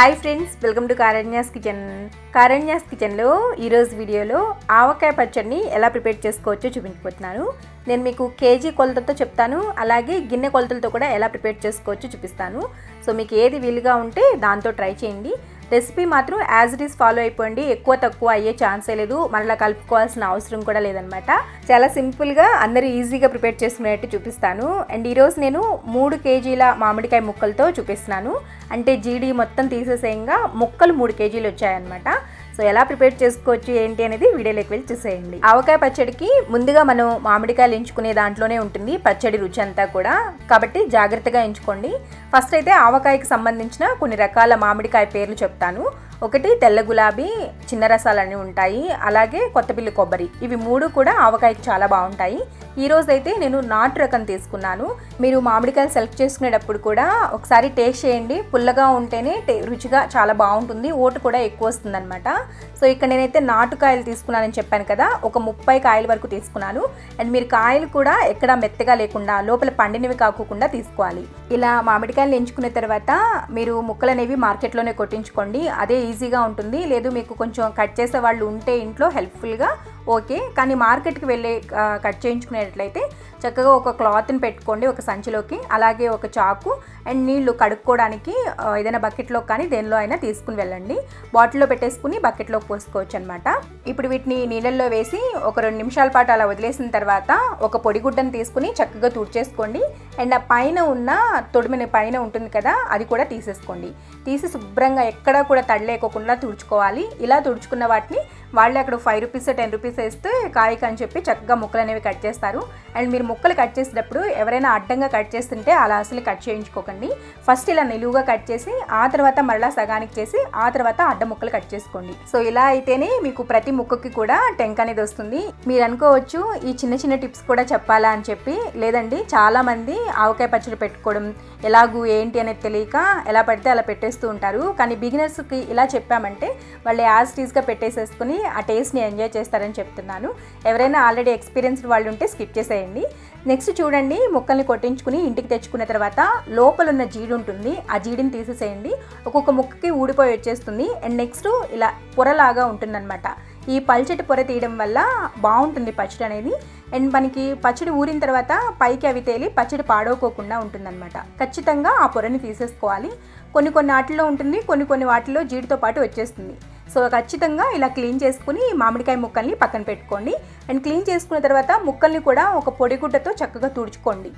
Hi friends welcome to Karanya's kitchen Karanya's కిచెన్లో ఈరోజు వీడియోలో ఆవకాయ పచ్చడిని ఎలా ప్రిపేర్ చేసుకోవచ్చో చూపించబోతున్నాను. నేను మీకు కేజీ కొలతలతో చెప్తాను అలాగే గిన్నె కొలతలతో కూడా ఎలా ప్రిపేర్ చేసుకోవచ్చో చూపిస్తాను. సో మీకు ఏది వీలుగా ఉంటే దాంతో ట్రై చేయండి. రెసిపీ మాత్రం యాజ్ ఇట్ ఈస్ ఫాలో అయిపోండి. ఎక్కువ తక్కువ అయ్యే ఛాన్సే లేదు. మరలా కలుపుకోవాల్సిన అవసరం కూడా లేదనమాట చాలా సింపుల్గా అందరూ ఈజీగా ప్రిపేర్ చేసుకునేట్టు చూపిస్తాను. అండ్ ఈరోజు నేను మూడు కేజీల మామిడికాయ ముక్కలతో చూపిస్తున్నాను. అంటే జీడి మొత్తం తీసేసేయంగా ముక్కలు మూడు కేజీలు వచ్చాయన్నమాట. సో ఎలా ప్రిపేర్ చేసుకోవచ్చు ఏంటి అనేది వీడియోలోకి వెళ్ళి చూసేయండి. ఆవకాయ పచ్చడికి ముందుగా మనం మామిడికాయలు ఎంచుకునే దాంట్లోనే ఉంటుంది పచ్చడి రుచి అంతా కూడా. కాబట్టి జాగ్రత్తగా ఎంచుకోండి. ఫస్ట్ అయితే ఆవకాయకి సంబంధించిన కొన్ని రకాల మామిడికాయ పేర్లు చెప్తాను. ఒకటి తెల్ల గులాబీ చిన్న రసాలు అన్నీ ఉంటాయి. అలాగే కొత్తపిల్లి కొబ్బరి. ఇవి మూడు కూడా ఆవకాయకి చాలా బాగుంటాయి. ఈరోజు అయితే నేను నాటు రకం తీసుకున్నాను. మీరు మామిడికాయలు సెలెక్ట్ చేసుకునేటప్పుడు కూడా ఒకసారి టేస్ట్ చేయండి. పుల్లగా ఉంటేనే టే- రుచిగా చాలా బాగుంటుంది. ఓటు కూడా ఎక్కువ వస్తుందన్నమాట. సో ఇక్కడ నేనైతే నాటుకాయలు తీసుకున్నానని చెప్పాను కదా ఒక ముప్పై కాయల వరకు తీసుకున్నాను. అండ్ మీరు కాయలు కూడా ఎక్కడ మెత్తగా లేకుండా లోపల పండినవి కాకుండా తీసుకోవాలి. ఇలా మామిడికాయలు ఎంచుకున్న తర్వాత మీరు ముక్కలు అనేవి మార్కెట్లోనే కొట్టించుకోండి. అదే ఈజీగా ఉంటుంది. లేదు మీకు కొంచెం కట్ చేసే వాళ్ళు ఉంటే ఇంట్లో హెల్ప్ఫుల్గా ఓకే కానీ మార్కెట్కి వెళ్ళి కట్ చేయించుకునేటట్లయితే చక్కగా ఒక క్లాత్ని పెట్టుకోండి ఒక సంచిలోకి అలాగే ఒక చాకు అండ్ నీళ్ళు కడుక్కోవడానికి ఏదైనా బకెట్లో కానీ దేనిలో అయినా తీసుకుని వెళ్ళండి. బాటిల్లో పెట్టేసుకుని బకెట్లోకి పోసుకోవచ్చు అనమాట ఇప్పుడు వీటిని నీళ్ళల్లో వేసి ఒక రెండు నిమిషాల పాటు అలా వదిలేసిన తర్వాత ఒక పొడిగుడ్డను తీసుకుని చక్కగా తుడిచేసుకోండి. అండ్ ఆ పైన ఉన్న తొడిమిన పైన ఉంటుంది కదా అది కూడా తీసేసుకోండి. తీసి శుభ్రంగా ఎక్కడా కూడా తడలేకోకుండా తుడుచుకోవాలి. ఇలా తుడుచుకున్న వాటిని వాళ్ళు అక్కడ ఫైవ్ రూపీస్ టెన్ రూపీస్ వేస్తే కాయకు అని చెప్పి చక్కగా ముక్కలు అనేవి కట్ చేస్తారు. అండ్ మీరు ముక్కలు కట్ చేసేటప్పుడు ఎవరైనా అడ్డంగా కట్ చేస్తుంటే అలా అసలు కట్ చేయించుకోకండి. ఫస్ట్ ఇలా నిలువుగా కట్ చేసి ఆ తర్వాత మరలా సగానికి చేసి ఆ తర్వాత అడ్డ ముక్కలు కట్ చేసుకోండి. సో ఇలా అయితేనే మీకు ప్రతి ముక్కకి కూడా టెంక్ అనేది వస్తుంది. మీరు అనుకోవచ్చు ఈ చిన్న చిన్న టిప్స్ కూడా చెప్పాలా అని చెప్పి లేదండి చాలామంది ఆవకాయ పచ్చడి పెట్టుకోవడం ఎలాగూ ఏంటి అనేది తెలియక ఎలా పడితే అలా పెట్టేస్తూ ఉంటారు. కానీ బిగినర్స్కి ఇలా చెప్పామంటే వాళ్ళు యాజ్ టీజ్గా పెట్టేసేసుకుని ఆ టేస్ట్ని ఎంజాయ్ చేస్తారని చెప్తున్నాను. ఎవరైనా ఆల్రెడీ ఎక్స్పీరియన్స్డ్ వాళ్ళు ఉంటే స్కిప్ చేసేయండి. నెక్స్ట్ చూడండి ముక్కల్ని కొట్టించుకుని ఇంటికి తెచ్చుకున్న తర్వాత లోపల ఉన్న జీడి ఉంటుంది ఆ జీడిని తీసేసేయండి. ఒక్కొక్క ముక్కకి ఊడిపోయి వచ్చేస్తుంది. అండ్ నెక్స్ట్ ఇలా పొరలాగా ఉంటుందన్నమాట. ఈ పల్చటి పొర తీయడం వల్ల బాగుంటుంది పచ్చడి అనేది. అండ్ మనకి పచ్చడి ఊరిన తర్వాత పైకి అవి తేలి పచ్చడి పాడవకోకుండా ఉంటుందన్నమాట. ఖచ్చితంగా ఆ పొరని తీసేసుకోవాలి. కొన్ని కొన్ని వాటిల్లో ఉంటుంది కొన్ని కొన్ని వాటిలో జీడితో పాటు వచ్చేస్తుంది. సో ఖచ్చితంగా ఇలా క్లీన్ చేసుకుని మామిడికాయ ముక్కల్ని పక్కన పెట్టుకోండి. అండ్ క్లీన్ చేసుకున్న తర్వాత ముక్కల్ని కూడా ఒక పొడిగుడ్డతో చక్కగా తుడుచుకోండి.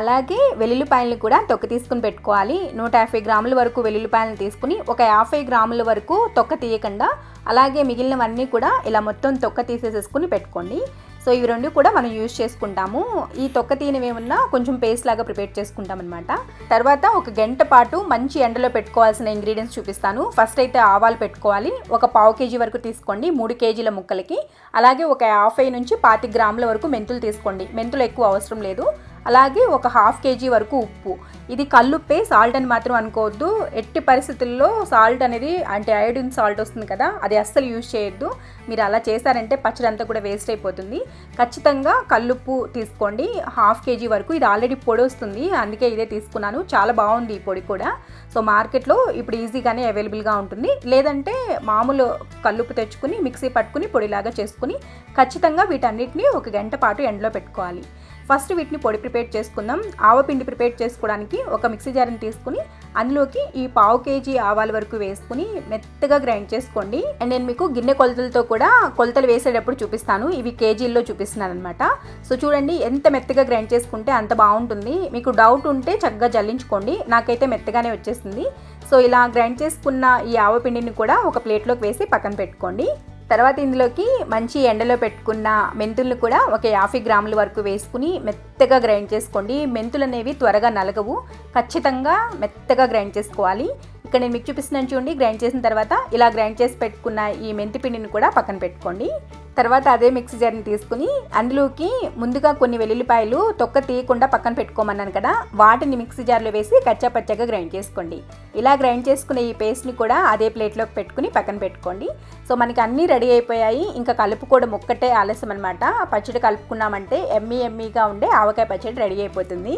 అలాగే వెల్లుల్లిపాయలను కూడా తొక్క తీసుకుని పెట్టుకోవాలి. నూట యాభై గ్రాముల వరకు వెల్లుల్లిపాయలను తీసుకుని ఒక యాభై గ్రాముల వరకు తొక్క తీయకుండా అలాగే మిగిలినవన్నీ కూడా ఇలా మొత్తం తొక్క తీసేసేసుకుని పెట్టుకోండి. సో ఇవి రెండు కూడా మనం యూజ్ చేసుకుంటాము. ఈ తొక్క తీయనివి ఏమన్నా కొంచెం పేస్ట్ లాగా ప్రిపేర్ చేసుకుంటాం అనమాట తర్వాత ఒక గంట పాటు మంచి ఎండలో పెట్టుకోవాల్సిన ఇంగ్రీడియంట్స్ చూపిస్తాను. ఫస్ట్ అయితే ఆవాలు పెట్టుకోవాలి. ఒక పావు కేజీ వరకు తీసుకోండి. మూడు కేజీల ముక్కలకి. అలాగే ఒక యాభై నుంచి పాతి గ్రాముల వరకు మెంతులు తీసుకోండి. మెంతులు ఎక్కువ అవసరం లేదు. అలాగే ఒక హాఫ్ కేజీ వరకు ఉప్పు. ఇది కల్లుప్పే సాల్ట్ అని మాత్రం అనుకోవద్దు. ఎట్టి పరిస్థితుల్లో సాల్ట్ అనేది అంటే అయోడిన్ సాల్ట్ వస్తుంది కదా అది అస్సలు యూజ్ చేయొద్దు. మీరు అలా చేశారంటే పచ్చడి అంతా కూడా వేస్ట్ అయిపోతుంది. ఖచ్చితంగా కల్లుప్పు తీసుకోండి. హాఫ్ కేజీ వరకు ఇది ఆల్రెడీ పొడి వస్తుంది. అందుకే ఇదే తీసుకున్నాను. చాలా బాగుంది ఈ పొడి కూడా. సో మార్కెట్లో ఇప్పుడు ఈజీగానే అవైలబుల్గా ఉంటుంది. లేదంటే మామూలు కల్లుప్పు తెచ్చుకుని మిక్సీ పట్టుకుని పొడిలాగా చేసుకుని ఖచ్చితంగా వీటన్నిటిని ఒక గంట పాటు ఎండలో పెట్టుకోవాలి. ఫస్ట్ వీటిని పొడి ప్రిపేర్ చేసుకుందాం. ఆవపిండి ప్రిపేర్ చేసుకోవడానికి ఒక మిక్సీ జార్ని తీసుకుని అందులోకి ఈ పావు కేజీ ఆవాల వరకు వేసుకుని మెత్తగా గ్రైండ్ చేసుకోండి. అండ్ నేను మీకు గిన్నె కొలతలతో కూడా కొలతలు వేసేటప్పుడు చూపిస్తాను. ఇవి కేజీల్లో చూపిస్తున్నాను అనమాట సో చూడండి ఎంత మెత్తగా గ్రైండ్ చేసుకుంటే అంత బాగుంటుంది. మీకు డౌట్ ఉంటే చక్కగా జల్లించుకోండి. నాకైతే మెత్తగానే వచ్చేసింది. సో ఇలా గ్రైండ్ చేసుకున్న ఈ ఆవపిండిని కూడా ఒక ప్లేట్లోకి వేసి పక్కన పెట్టుకోండి. తర్వాత ఇందులోకి మంచి ఎండలో పెట్టుకున్న మెంతులను కూడా ఒక యాభై గ్రాముల వరకు వేసుకుని మెత్తగా గ్రైండ్ చేసుకోండి. మెంతులు అనేవి త్వరగా నలగవు. ఖచ్చితంగా మెత్తగా గ్రైండ్ చేసుకోవాలి. ఇక్కడ నేను మీకు చూపిస్తున్నాను చూడండి. గ్రైండ్ చేసిన తర్వాత ఇలా గ్రైండ్ చేసి పెట్టుకున్న ఈ మెంతి పిండిని కూడా పక్కన పెట్టుకోండి. తర్వాత అదే మిక్సీ జార్ని తీసుకుని అందులోకి ముందుగా కొన్ని వెల్లుల్లిపాయలు తొక్క తీయకుండా పక్కన పెట్టుకోమన్నాను కదా వాటిని మిక్సీ జార్లో వేసి కచ్చా పచ్చగా గ్రైండ్ చేసుకోండి. ఇలా గ్రైండ్ చేసుకునే ఈ పేస్ట్ని కూడా అదే ప్లేట్లోకి పెట్టుకుని పక్కన పెట్టుకోండి. సో మనకి అన్నీ రెడీ అయిపోయాయి. ఇంకా కలుపుకోవడం ఒక్కటే ఆలస్యం అనమాట పచ్చడి కలుపుకున్నామంటే ఎమ్మీ ఎమ్మీగా ఉండే ఆవకాయ పచ్చడి రెడీ అయిపోతుంది.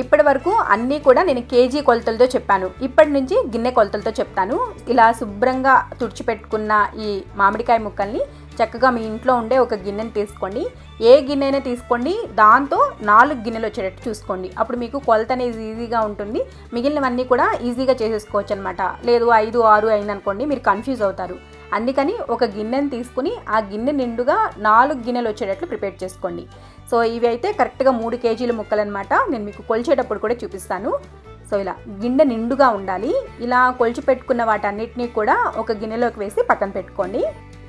ఇప్పటి వరకు అన్నీ కూడా నేను కేజీ కొలతలతో చెప్పాను. ఇప్పటి నుంచి గిన్నె కొలతలతో చెప్తాను. ఇలా శుభ్రంగా తుడిచిపెట్టుకున్న ఈ మామిడికాయ ముక్కల్ని చక్కగా మీ ఇంట్లో ఉండే ఒక గిన్నెని తీసుకోండి. ఏ గిన్నె అయినా తీసుకోండి. దాంతో నాలుగు గిన్నెలు వచ్చేటట్టు చూసుకోండి. అప్పుడు మీకు కొలత అనేది ఈజీగా ఉంటుంది. మిగిలినవన్నీ కూడా ఈజీగా చేసేసుకోవచ్చు అనమాట లేదు ఐదు ఆరు అయిందనుకోండి మీరు కన్ఫ్యూజ్ అవుతారు. అందుకని ఒక గిన్నెని తీసుకుని ఆ గిన్నె నిండుగా నాలుగు గిన్నెలు వచ్చేటట్లు ప్రిపేర్ చేసుకోండి. సో ఇవి అయితే కరెక్ట్గా మూడు కేజీల ముక్కలు అనమాట నేను మీకు కొలిచేటప్పుడు కూడా చూపిస్తాను. సో ఇలా గిన్నె నిండుగా ఉండాలి. ఇలా కొలిచి పెట్టుకున్న వాటన్నిటినీ కూడా ఒక గిన్నెలోకి వేసి పక్కన పెట్టుకోండి.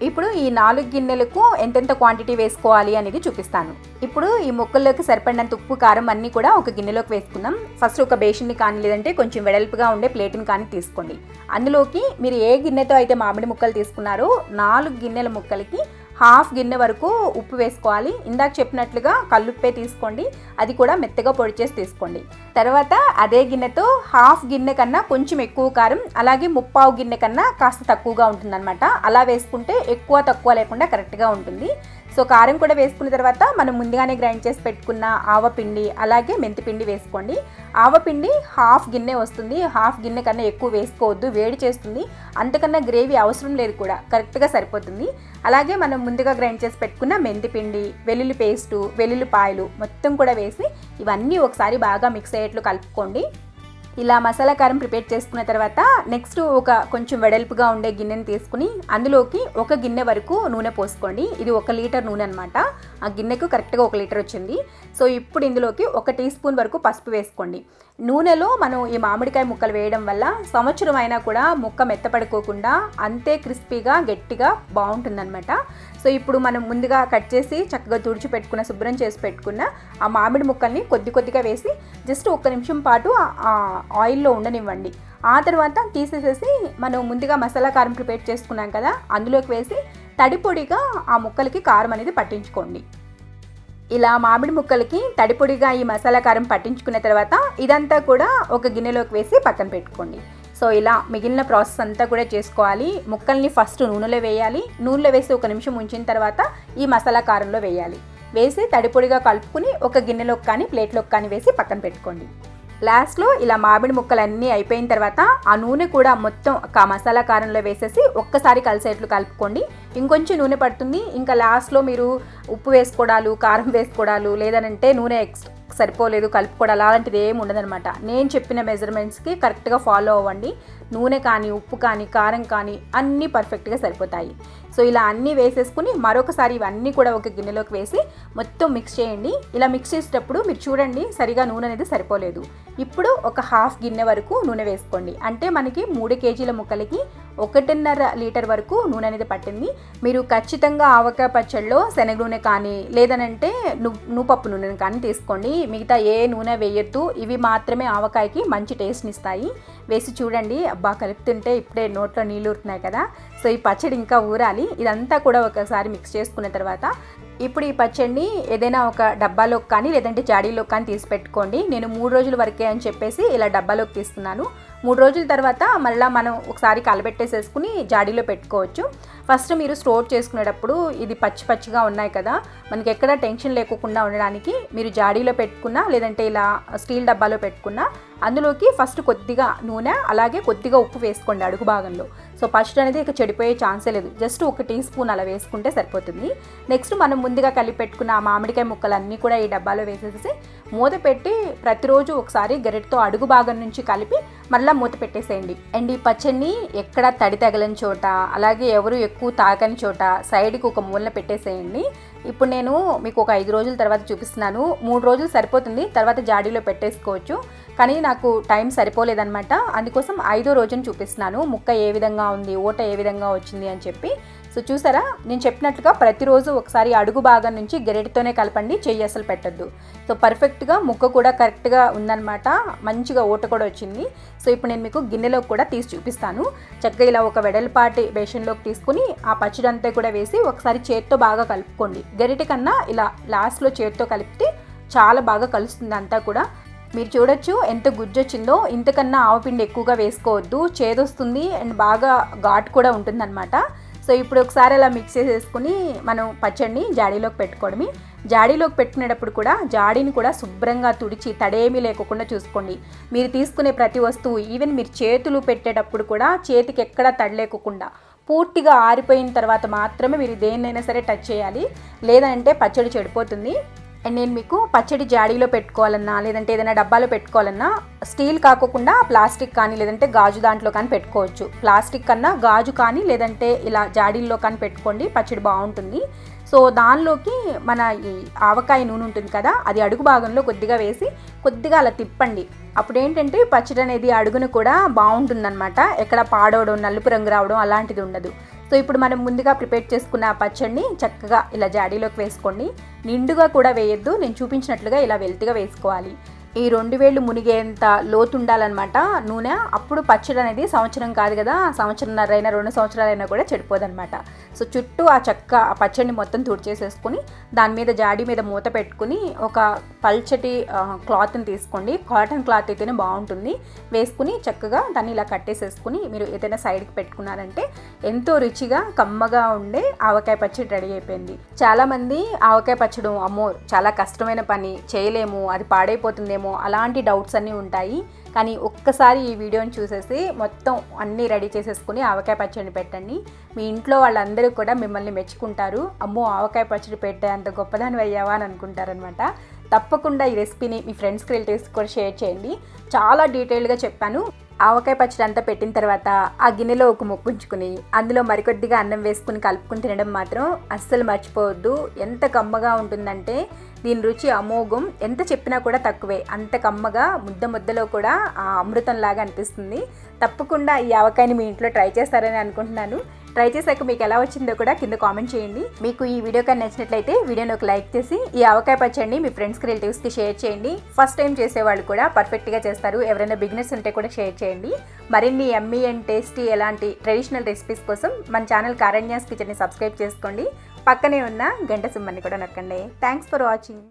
ఇప్పుడు ఈ నాలుగు గిన్నెలకు ఎంతెంత క్వాంటిటీ వేసుకోవాలి అనేది చూపిస్తాను. ఇప్పుడు ఈ ముక్కల్లోకి సరిపడినంత ఉప్పు కారం అన్నీ కూడా ఒక గిన్నెలోకి వేసుకుందాం. ఫస్ట్ ఒక బేషన్ని కానీ లేదంటే కొంచెం వెడల్పుగా ఉండే ప్లేట్ని కానీ తీసుకోండి. అందులోకి మీరు ఏ గిన్నెతో అయితే మామిడి ముక్కలు తీసుకున్నారో నాలుగు గిన్నెల ముక్కలకి హాఫ్ గిన్నె వరకు ఉప్పు వేసుకోవాలి. ఇందాక చెప్పినట్లుగా కల్లుప్పే తీసుకోండి. అది కూడా మెత్తగా పొడి చేసి తీసుకోండి. తర్వాత అదే గిన్నెతో హాఫ్ గిన్నె కన్నా కొంచెం ఎక్కువ కారం అలాగే ముప్పావు గిన్నె కన్నా కాస్త తక్కువగా ఉంటుందన్నమాట. అలా వేసుకుంటే ఎక్కువ తక్కువ లేకుండా కరెక్ట్గా ఉంటుంది. సో కారం కూడా వేసుకున్న తర్వాత మనం ముందుగానే గ్రైండ్ చేసి పెట్టుకున్న ఆవపిండి అలాగే మెంతిపిండి వేసుకోండి. ఆవపిండి హాఫ్ గిన్నె వస్తుంది. హాఫ్ గిన్నె కన్నా ఎక్కువ వేసుకోవద్దు. వేడి చేస్తుంది. అంతకన్నా గ్రేవీ అవసరం లేదు కూడా. కరెక్ట్గా సరిపోతుంది. అలాగే మనం ముందుగా గ్రైండ్ చేసి పెట్టుకున్న మెంతిపిండి వెల్లుల్లి పేస్టు వెల్లుల్లిపాయలు మొత్తం కూడా వేసి ఇవన్నీ ఒకసారి బాగా మిక్స్ అయ్యేట్లు కలుపుకోండి. ఇలా మసాలా కారం ప్రిపేర్ చేసుకున్న తర్వాత నెక్స్ట్ ఒక కొంచెం వెడల్పుగా ఉండే గిన్నెని తీసుకుని అందులోకి ఒక గిన్నె వరకు నూనె పోసుకోండి. ఇది ఒక లీటర్ నూనె అనమాట ఆ గిన్నెకు కరెక్ట్గా ఒక లీటర్ వచ్చింది. సో ఇప్పుడు ఇందులోకి ఒక టీ స్పూన్ వరకు పసుపు వేసుకోండి. నూనెలో మనం ఈ మామిడికాయ ముక్కలు వేయడం వల్ల సంవత్సరం అయినా కూడా ముక్క మెత్తపడుకోకుండా అంతే క్రిస్పీగా గట్టిగా బాగుంటుందన్నమాట. సో ఇప్పుడు మనం ముందుగా కట్ చేసి చక్కగా తుడిచి పెట్టుకున్న శుభ్రం చేసి పెట్టుకున్న ఆ మామిడి ముక్కల్ని కొద్ది కొద్దిగా వేసి జస్ట్ ఒక్క నిమిషం పాటు ఆ ఆయిల్లో ఉండనివ్వండి. ఆ తర్వాత తీసేసేసి మనం ముందుగా మసాలా కారం ప్రిపేర్ చేసుకున్నాం కదా అందులోకి వేసి తడిపొడిగా ఆ ముక్కలకి కారం అనేది పట్టించుకోండి. ఇలా మామిడి ముక్కలకి తడిపొడిగా ఈ మసాలా కారం పట్టించుకున్న తర్వాత ఇదంతా కూడా ఒక గిన్నెలోకి వేసి పక్కన పెట్టుకోండి. సో ఇలా మిగిలిన ప్రాసెస్ అంతా కూడా చేసుకోవాలి. ముక్కల్ని ఫస్ట్ నూనెలో వేయాలి. నూనెలో వేసి ఒక నిమిషం ఉంచిన తర్వాత ఈ మసాలా కారంలో వేయాలి. వేసి తడిపొడిగా కలుపుకుని ఒక గిన్నెలోకి కానీ ప్లేట్లోకి కానీ వేసి పక్కన పెట్టుకోండి. లాస్ట్లో ఇలా మామిడి ముక్కలు అన్నీ అయిపోయిన తర్వాత ఆ నూనె కూడా మొత్తం ఆ మసాలా కారంలో వేసేసి ఒక్కసారి కలిసేట్లు కలుపుకోండి. ఇంకొంచెం నూనె పడుతుంది. ఇంకా లాస్ట్లో మీరు ఉప్పు వేసుకోవడాలు కారం వేసుకోవడాలు లేదనంటే నూనె ఎక్స్ సరిపోలేదు కలుపుకోవడాలు అలాంటిది ఏమి ఉండదనమాట నేను చెప్పిన మెజర్మెంట్స్కి కరెక్ట్గా ఫాలో అవ్వండి. నూనె కానీ ఉప్పు కానీ కారం కానీ అన్నీ పర్ఫెక్ట్గా సరిపోతాయి. సో ఇలా అన్నీ వేసేసుకుని మరొకసారి ఇవన్నీ కూడా ఒక గిన్నెలోకి వేసి మొత్తం మిక్స్ చేయండి. ఇలా మిక్స్ చేసేటప్పుడు మీరు చూడండి సరిగా నూనె అనేది సరిపోలేదు. ఇప్పుడు ఒక హాఫ్ గిన్నె వరకు నూనె వేసుకోండి. అంటే మనకి మూడు కేజీల ముక్కలకి ఒకటిన్నర లీటర్ వరకు నూనె అనేది పట్టింది. మీరు ఖచ్చితంగా ఆవకాయ పచ్చళ్ళలో శనగ నూనె కానీ లేదనంటే నూపప్పు నూనె కానీ తీసుకోండి. మిగతా ఏ నూనె వేయొద్దు. ఇవి మాత్రమే ఆవకాయకి మంచి టేస్ట్ని ఇస్తాయి. వేసి చూడండి. అబ్బా కలుపుతుంటే ఇప్పుడే నోట్లో నీళ్ళు ఊరుతున్నాయి కదా. సో ఈ పచ్చడి ఇంకా ఊరాలి. ఇదంతా కూడా ఒకసారి మిక్స్ చేసుకున్న తర్వాత ఇప్పుడు ఈ పచ్చడిని ఏదైనా ఒక డబ్బాలో కానీ లేదంటే జాడీలో కానీ తీసి పెట్టుకోండి. నేను మూడు రోజుల వరకే అని చెప్పేసి ఇలా డబ్బాలోకి తీస్తున్నాను. మూడు రోజుల తర్వాత మళ్ళీ మనం ఒకసారి కలబెట్టేసేసుకుని జాడీలో పెట్టుకోవచ్చు. ఫస్ట్ మీరు స్టోర్ చేసుకునేటప్పుడు ఇది పచ్చి పచ్చిగా ఉన్నాయి కదా. మనకి ఎక్కడ టెన్షన్ లేకుండా ఉండడానికి మీరు జాడీలో పెట్టుకున్నా లేదంటే ఇలా స్టీల్ డబ్బాలో పెట్టుకున్నా అందులోకి ఫస్ట్ కొద్దిగా నూనె అలాగే కొద్దిగా ఉప్పు వేసుకోండి అడుగు భాగంలో. సో ఫస్ట్ అనేది ఇక చెడిపోయే ఛాన్సే లేదు. జస్ట్ ఒక టీ స్పూన్ అలా వేసుకుంటే సరిపోతుంది. నెక్స్ట్ మనం ముందుగా కలిపి పెట్టుకున్న ఆ మామిడికాయ ముక్కలన్నీ కూడా ఈ డబ్బాలో వేసేసి మూత పెట్టి ప్రతిరోజు ఒకసారి గరిటతో అడుగు భాగం నుంచి కలిపి మళ్ళీ మూత పెట్టేసేయండి. అండ్ ఈ పచ్చడిని ఎక్కడ తడి తగలని చోట అలాగే ఎవరు ఎక్కువ తాకని చోట సైడ్కి ఒక మూలన పెట్టేసేయండి. ఇప్పుడు నేను మీకు ఒక ఐదు రోజుల తర్వాత చూపిస్తున్నాను. మూడు రోజులు సరిపోతుంది. తర్వాత జాడీలో పెట్టేసుకోవచ్చు. కానీ నాకు టైం సరిపోలేదనమాట అందుకోసం ఐదో రోజున చూపిస్తున్నాను. ముక్క ఏ విధంగా ఉంది? ఓట ఏ విధంగా వచ్చింది? అని చెప్పి సో చూసారా? నేను చెప్పినట్లుగా ప్రతిరోజు ఒకసారి అడుగు భాగం నుంచి గెరెటితోనే కలపండి చెయ్యి అసలు పెట్టద్దు. సో పర్ఫెక్ట్గా ముక్క కూడా కరెక్ట్గా ఉందన్నమాట. మంచిగా ఓట కూడా వచ్చింది. సో ఇప్పుడు నేను మీకు గిన్నెలోకి కూడా తీసి చూపిస్తాను. చక్కగా ఇలా ఒక వెడల్పాటి బేషన్లోకి తీసుకుని ఆ పచ్చడి అంతా కూడా వేసి ఒకసారి చేత్తో బాగా కలుపుకోండి. గరిటె కన్నా ఇలా లాస్ట్లో చేత్తో కలిపితే చాలా బాగా కలుస్తుంది అంతా కూడా. మీరు చూడొచ్చు ఎంత గుజ్జు వచ్చిందో ఇంతకన్నా ఆవపిండి ఎక్కువగా వేసుకోవద్దు. చేదొస్తుంది అండ్ బాగా ఘాట్ కూడా ఉంటుందన్నమాట. సో ఇప్పుడు ఒకసారి అలా మిక్స్ చేసేసుకుని మనం పచ్చడిని జాడీలోకి పెట్టుకోవడమే. జాడీలోకి పెట్టుకునేటప్పుడు కూడా జాడీని కూడా శుభ్రంగా తుడిచి తడేమీ లేకుండా చూసుకోండి. మీరు తీసుకునే ప్రతి వస్తువు ఈవెన్ మీరు చేతులు పెట్టేటప్పుడు కూడా చేతికి ఎక్కడా తడలేకుండా పూర్తిగా ఆరిపోయిన తర్వాత మాత్రమే మీరు దేన్నైనా సరే టచ్ చేయాలి. లేదంటే పచ్చడి చెడిపోతుంది. అండ్ నేను మీకు పచ్చడి జాడీలో పెట్టుకోవాలన్నా లేదంటే ఏదైనా డబ్బాలో పెట్టుకోవాలన్నా స్టీల్ కాకోకుండా ప్లాస్టిక్ కానీ లేదంటే గాజు దాంట్లో కానీ పెట్టుకోవచ్చు. ప్లాస్టిక్ కన్నా గాజు కానీ లేదంటే ఇలా జాడీల్లో కానీ పెట్టుకోండి పచ్చడి బాగుంటుంది. సో దానిలోకి మన ఈ ఆవకాయ నూనె ఉంటుంది కదా అది అడుగు భాగంలో కొద్దిగా వేసి కొద్దిగా అలా తిప్పండి. అప్పుడు ఏంటంటే పచ్చడి అనేది అడుగును కూడా బాగుంటుందన్నమాట. ఎక్కడ పాడవడం నలుపు రంగు రావడం అలాంటిది ఉండదు. సో ఇప్పుడు మనం ముందుగా ప్రిపేర్ చేసుకున్న ఆ పచ్చడిని చక్కగా ఇలా జాడీలోకి వేసుకోండి. నిండుగా కూడా వేయొద్దు. నేను చూపించినట్లుగా ఇలా వెల్తిగా వేసుకోవాలి. ఈ రెండు వేళ్ళు మునిగేంత లోతుండాలన్నమాట నూనె. అప్పుడు పచ్చడి అనేది సంవత్సరం కాదు కదా సంవత్సరంన్నర అయినా రెండు సంవత్సరాలైనా కూడా చెడిపోదన్నమాట. సో చుట్టూ ఆ చెక్క ఆ పచ్చడిని మొత్తం తుడిచేసేసుకుని దాని మీద జాడి మీద మూత పెట్టుకుని ఒక పల్చటి క్లాత్ని తీసుకోండి. కాటన్ క్లాత్ అయితేనే బాగుంటుంది. వేసుకుని చక్కగా దాన్ని ఇలా కట్టేసేసుకుని మీరు ఏదైనా సైడ్కి పెట్టుకున్నారంటే ఎంతో రుచిగా కమ్మగా ఉండే ఆవకాయ పచ్చడి రెడీ అయిపోయింది. చాలామంది ఆవకాయ పచ్చడి అమ్మో చాలా కష్టమైన పని చేయలేము అది పాడైపోతుందేమో అలాంటి డౌట్స్ అన్నీ ఉంటాయి. కానీ ఒక్కసారి ఈ వీడియోని చూసేసి మొత్తం అన్నీ రెడీ చేసేసుకుని ఆవకాయ పచ్చడిని పెట్టండి. మీ ఇంట్లో వాళ్ళందరూ కూడా మిమ్మల్ని మెచ్చుకుంటారు. అమ్మో ఆవకాయ పచ్చడి పెట్టే అంత గొప్పదాని అయ్యావా అని అనుకుంటారనమాట తప్పకుండా ఈ రెసిపీని మీ ఫ్రెండ్స్కి రిలేటివ్స్ కూడా షేర్ చేయండి. చాలా డీటెయిల్గా చెప్పాను. ఆవకాయ పచ్చడి అంతా పెట్టిన తర్వాత ఆ గిన్నెలో ఒక ముక్కుంచుకుని అందులో మరికొద్దిగా అన్నం వేసుకుని కలుపుకుని తినడం మాత్రం అస్సలు మర్చిపోవద్దు. ఎంత కమ్మగా ఉంటుందంటే దీని రుచి అమోఘం. ఎంత చెప్పినా కూడా తక్కువే. అంత కమ్మగా ముద్ద ముద్దలో కూడా ఆ అమృతంలాగా అనిపిస్తుంది. తప్పకుండా ఈ ఆవకాయని మీ ఇంట్లో ట్రై చేస్తారని అనుకుంటున్నాను. ట్రై చేశాక మీకు ఎలా వచ్చిందో కూడా కింద కామెంట్ చేయండి. మీకు ఈ వీడియో కానీ నచ్చినట్లయితే వీడియోని ఒక లైక్ చేసి ఈ ఆవకాయ పచ్చండి మీ ఫ్రెండ్స్కి రిలేటివ్స్కి షేర్ చేయండి. ఫస్ట్ టైం చేసేవాళ్ళు కూడా పర్ఫెక్ట్గా చేస్తారు. ఎవరైనా బిగినర్స్ ఉంటే కూడా షేర్ చేయండి. మరిన్ని ఎమ్మీ అండ్ టేస్టీ ఎలాంటి ట్రెడిషనల్ రెసిపీస్ కోసం మన ఛానల్ కారణ్యాస్ కిచెన్ని సబ్స్క్రైబ్ చేసుకోండి. పక్కనే ఉన్న గంట సిమ్మని కూడా నొక్కండి. Thanks for watching